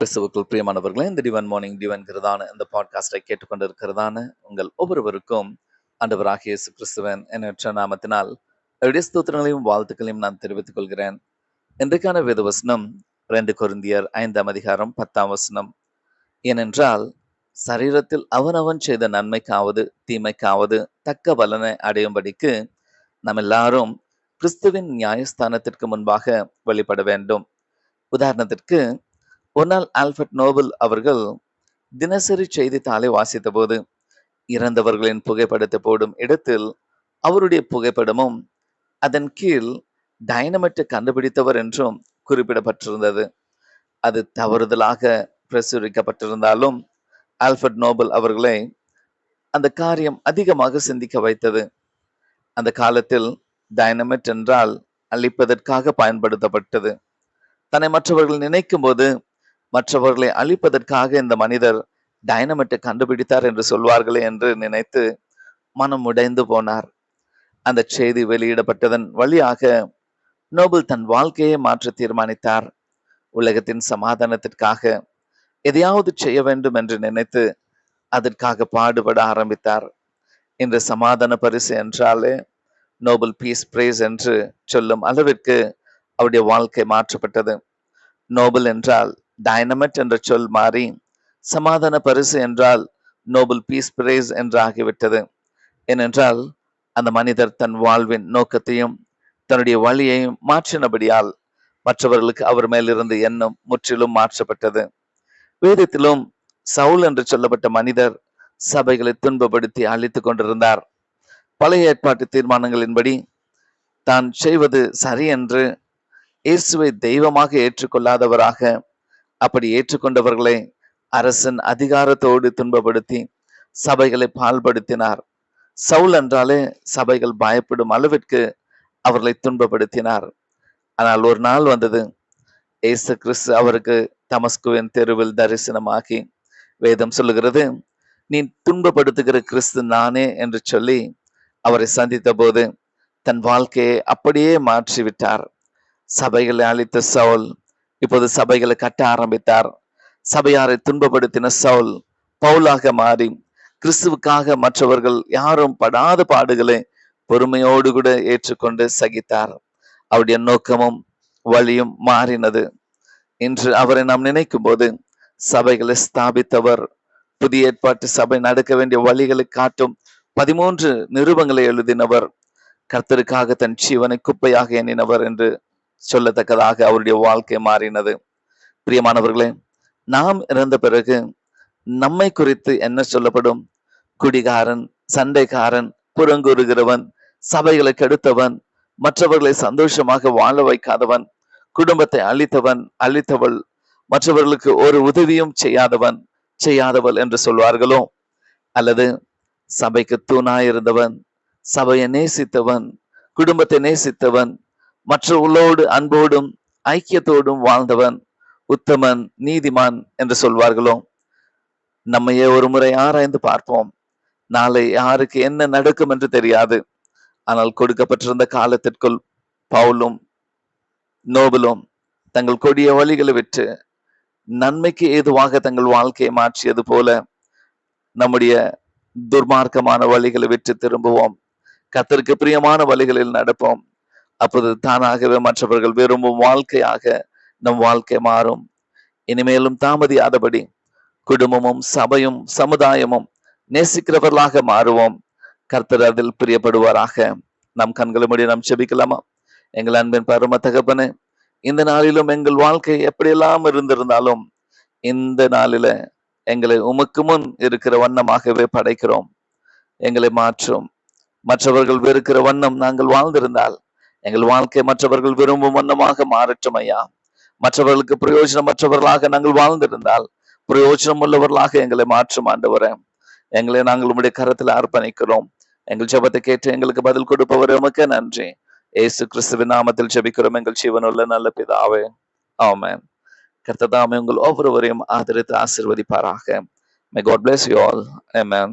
கிறிஸ்துவுக்குள் பிரியமானவர்களே இந்த டிவன் மார்னிங் டிவன்கிறதான இந்த பாட்காஸ்டை கேட்டுக்கொண்டிருக்கிறதான உங்கள் ஒவ்வொருவருக்கும் ஆண்டவராகிய இயேசு கிறிஸ்துவன் எண்ணற்ற நாமத்தினால் அவருடைய ஸ்தோத்திரங்களையும் வாழ்த்துக்களையும் நான் தெரிவித்துக் கொள்கிறேன். இன்றைக்கான வேத வசனம் ரெண்டு குருந்தியர் ஐந்தாம் அதிகாரம் பத்தாம் வசனம். ஏனென்றால் சரீரத்தில் அவனவன் செய்த நன்மைக்காவது தீமைக்காவது தக்க பலனை அடையும்படிக்கு நாம் எல்லாரும் கிறிஸ்துவின் நியாயஸ்தானத்திற்கு முன்பாக வெளிப்பட வேண்டும். உதாரணத்திற்கு ஒரு நாள் ஆல்பர்ட் நோபல் அவர்கள் தினசரி செய்தித்தாளை வாசித்த போது இறந்தவர்களின் புகைப்படத்தை போடும் இடத்தில் அவருடைய புகைப்படமும் அதன் கீழ் டைனமைட்டை கண்டுபிடித்தவர் என்றும் குறிப்பிடப்பட்டிருந்தது. அது தவறுதலாக பிரசுரிக்கப்பட்டிருந்தாலும் ஆல்பர்ட் நோபல் அவர்களை அந்த காரியம் அதிகமாக சிந்திக்க வைத்தது. அந்த காலத்தில் டைனமைட் என்றால் அழிப்பதற்காக பயன்படுத்தப்பட்டது. தன்னை மற்றவர்கள் நினைக்கும் போது மற்றவர்களை அழிப்பதற்காக இந்த மனிதர் டைனமைட்டை கண்டுபிடித்தார் என்று சொல்வார்களே என்று நினைத்து மனம் உடைந்து போனார். அந்த செய்தி வெளியிடப்பட்டதன் வழியாக நோபல் தன் வாழ்க்கையை மாற்ற தீர்மானித்தார். உலகத்தின் சமாதானத்திற்காக எதையாவது செய்ய வேண்டும் என்று நினைத்து அதற்காக பாடுபட ஆரம்பித்தார். இன்று சமாதான பரிசு என்றாலே நோபல் பீஸ் பிரேஸ் என்று சொல்லும் அளவிற்கு அவருடைய வாழ்க்கை மாற்றப்பட்டது. நோபல் என்றால் டைனமட் என்ற சொல் மாறி சமாதான பரிசு என்றால் நோபல் பீஸ் பிரைஸ் என்று ஆகிவிட்டது. ஏனென்றால் அந்த மனிதர் தன் வாழ்வின் நோக்கத்தையும் தன்னுடைய வழியையும் மாற்றினபடியால் மற்றவர்களுக்கு அவர் மேலிருந்து எண்ணம் முற்றிலும் மாற்றப்பட்டது. வேதத்திலும் சவுல் என்று சொல்லப்பட்ட மனிதர் சபைகளை துன்பப்படுத்தி அழித்துக் கொண்டிருந்தார். பழைய ஏற்பாட்டு தீர்மானங்களின்படி தான் செய்வது சரி என்று இயேசுவை தெய்வமாக ஏற்றுக்கொள்ளாதவராக அப்படி ஏற்றுக்கொண்டவர்களை அரசன் அதிகாரத்தோடு துன்பப்படுத்தி சபைகளை பால்படுத்தினார் சவுல் என்றாலே சபைகள் பயப்படும் அளவிற்கு அவர்களை துன்பப்படுத்தினார். ஆனால் ஒரு நாள் வந்தது. ஏசு கிறிஸ்து அவருக்கு தமஸ்குவின் தெருவில் தரிசனமாகி வேதம் சொல்லுகிறது நீ துன்பப்படுத்துகிற கிறிஸ்து நானே என்று சொல்லி அவரை சந்தித்த போது தன் வாழ்க்கையை அப்படியே மாற்றிவிட்டார். சபைகளை அளித்த சவுல் இப்போது சபைகளை கட்ட ஆரம்பித்தார். சபையாரை துன்பப்படுத்தின சவுல் பவுலாக மாறி கிறிஸ்துவுக்காக மற்றவர்கள் யாரும் படாத பாடுகளை பொறுமையோடு கூட ஏற்றுக்கொண்டு சகித்தார். அவருடைய நோக்கமும் வழியும் மாறினது. இன்று அவரை நாம் நினைக்கும் போது சபைகளை ஸ்தாபித்தவர் புதிய ஏற்பாட்டு சபை நடக்க வேண்டிய வழிகளை காட்டும் பதிமூன்று நிருபங்களை எழுதினவர் கர்த்தருக்காக தன் ஜீவனை குப்பையாக எண்ணினவர் என்று சொல்லத்தக்கதாக அவருடைய வாழ்க்கை மாறினது. பிரியமானவர்களே நாம் இறந்த பிறகு நம்மை குறித்து என்ன சொல்லப்படும்? குடிகாரன் சண்டைக்காரன் புறங்கூறுகிறவன் சபைகளை கெடுத்தவன் மற்றவர்களை சந்தோஷமாக வாழ வைக்காதவன் குடும்பத்தை அழித்தவன் அழித்தவள் மற்றவர்களுக்கு ஒரு உதவியும் செய்யாதவன் செய்யாதவள் என்று சொல்வார்களோ? அல்லது சபைக்கு தூணாயிருந்தவன் சபையை நேசித்தவன் குடும்பத்தை நேசித்தவன் மற்றவர்களோடு அன்போடும் ஐக்கியத்தோடும் வாழ்ந்தவன் உத்தமன் நீதிமான் என்று சொல்வார்களோ? நம்மையே ஒரு முறை ஆராய்ந்து பார்ப்போம். நாளை யாருக்கு என்ன நடக்கும் என்று தெரியாது. ஆனால் கொடுக்கப்பட்டிருந்த காலத்திற்குள் பவுலும் நோபலும் தங்கள் கொடிய வழிகளை விட்டு நன்மைக்கு ஏதுவாக தங்கள் வாழ்க்கையை மாற்றியது போல நம்முடைய துர்மார்க்கமான வழிகளை விட்டு திரும்புவோம். கத்தருக்கு பிரியமான வழிகளில் நடப்போம். அப்போது தானாகவே மற்றவர்கள் விரும்பும் வாழ்க்கையாக நம் வாழ்க்கை மாறும். இனிமேலும் தாமதியாதபடி குடும்பமும் சபையும் சமுதாயமும் நேசிக்கிறவர்களாக மாறுவோம். கர்த்தர் அதில் பிரியப்படுவாராக. நம் கண்களை முடிய நாம் செபிக்கலாமா? எங்கள் அன்பின் பரும தகப்பனு இந்த நாளிலும் எங்கள் வாழ்க்கை எப்படியெல்லாம் இருந்திருந்தாலும் இந்த நாளில எங்களை உமக்கு முன் இருக்கிற வண்ணமாகவே படைக்கிறோம். எங்களை மாற்றும். மற்றவர்கள் வெறுக்கிற வண்ணம் நாங்கள் வாழ்ந்திருந்தால் எங்கள் வாழ்க்கை மற்றவர்கள் விரும்பும் வண்ணமாக மாறட்டும் ஐயா. மற்றவர்களுக்கு பிரயோஜனமற்றவர்களாக நாங்கள் வாழ்ந்திருந்தால் பிரயோஜனம் உள்ளவர்களாக எங்களை மாற்றும் ஆண்டவரே. எங்களை நாங்கள் உடைய கரத்தில் அர்ப்பணிக்கிறோம். எங்கள் ஜெபத்தை கேட்டு எங்களுக்கு பதில் கொடுப்பவர் உமக்கு நன்றி. ஏசு கிறிஸ்துவின் நாமத்தில் ஜெபிக்கிறோம். எங்கள் ஜீவனுள்ள நல்ல பிதாவே. ஆமென். கர்த்ததாமே உங்கள் ஒவ்வொருவரையும் ஆதரித்து ஆசிர்வதிப்பாராக. May God bless you all ma'am